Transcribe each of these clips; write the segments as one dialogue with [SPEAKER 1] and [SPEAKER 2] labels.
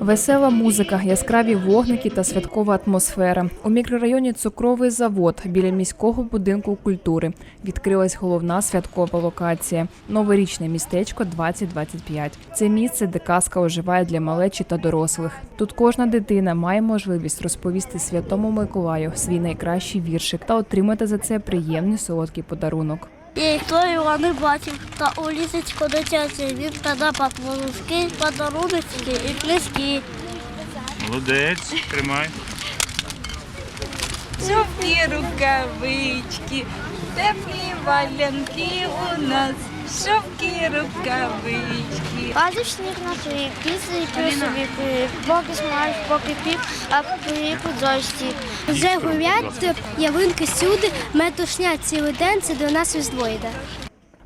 [SPEAKER 1] Весела музика, яскраві вогники та святкова атмосфера. У мікрорайоні Цукровий завод біля міського будинку культури відкрилась головна святкова локація новорічне містечко 2025. Це місце, де казка оживає для малечі та дорослих. Тут кожна дитина має можливість розповісти святому Миколаю свій найкращий віршик та отримати за це приємний солодкий подарунок.
[SPEAKER 2] Я їх його не бачив, та у лісочку дитячий, він тоді волоски, подаруночки і книжки.
[SPEAKER 3] Молодець, тримай.
[SPEAKER 4] Жовті рукавички, теплі валянки у нас, жовті рукавички.
[SPEAKER 2] Падав сніг на три, піси і пив, поки смаж, поки пів, а пив у дощі. Вже гулять явинки сюди, метушня цілий день, це до нас із йде.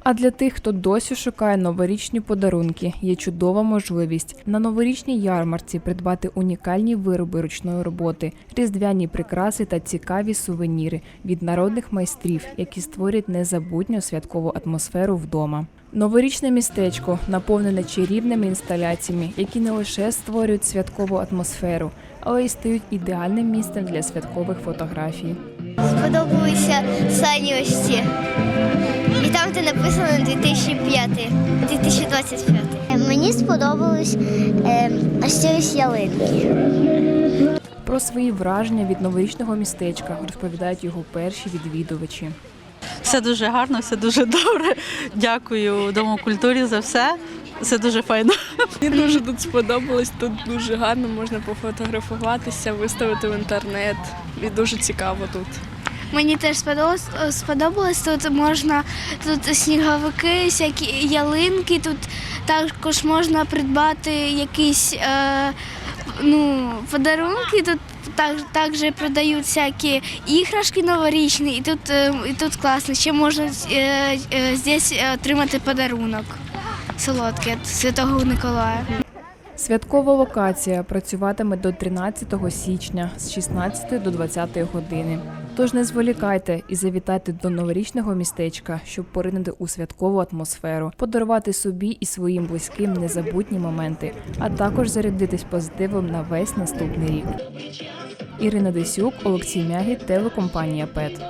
[SPEAKER 1] А для тих, хто досі шукає новорічні подарунки, є чудова можливість на новорічній ярмарці придбати унікальні вироби ручної роботи, різдвяні прикраси та цікаві сувеніри від народних майстрів, які створять незабутню святкову атмосферу вдома. Новорічне містечко наповнене чарівними інсталяціями, які не лише створюють святкову атмосферу, але й стають ідеальним місцем для святкових фотографій.
[SPEAKER 2] Сподобалися сані. Написано 2005, 2025. Мені сподобались е, ось ось ялинки.
[SPEAKER 1] Про свої враження від новорічного містечка розповідають його перші відвідувачі.
[SPEAKER 5] Все дуже гарно, все дуже добре. Дякую Дому культурі за все. Все дуже файно.
[SPEAKER 6] Мені дуже тут сподобалось, тут дуже гарно, можна пофотографуватися, виставити в інтернет. І дуже цікаво тут.
[SPEAKER 2] Мені теж сподобалось, сподобалось. Тут можна тут сніговики, всякі ялинки. Тут також можна придбати якісь е, ну, подарунки. Тут так, також продають всякі іграшки новорічні, і тут, е, і тут класно. Ще можна е, е, здесь отримати подарунок солодкий від Святого Миколая.
[SPEAKER 1] Святкова локація працюватиме до 13 січня з 16 до 20 години. Тож не зволікайте і завітайте до новорічного містечка, щоб поринути у святкову атмосферу, подарувати собі і своїм близьким незабутні моменти, а також зарядитись позитивом на весь наступний рік. Ірина Десюк, Олексій Мягі, телекомпанія ПЕТ.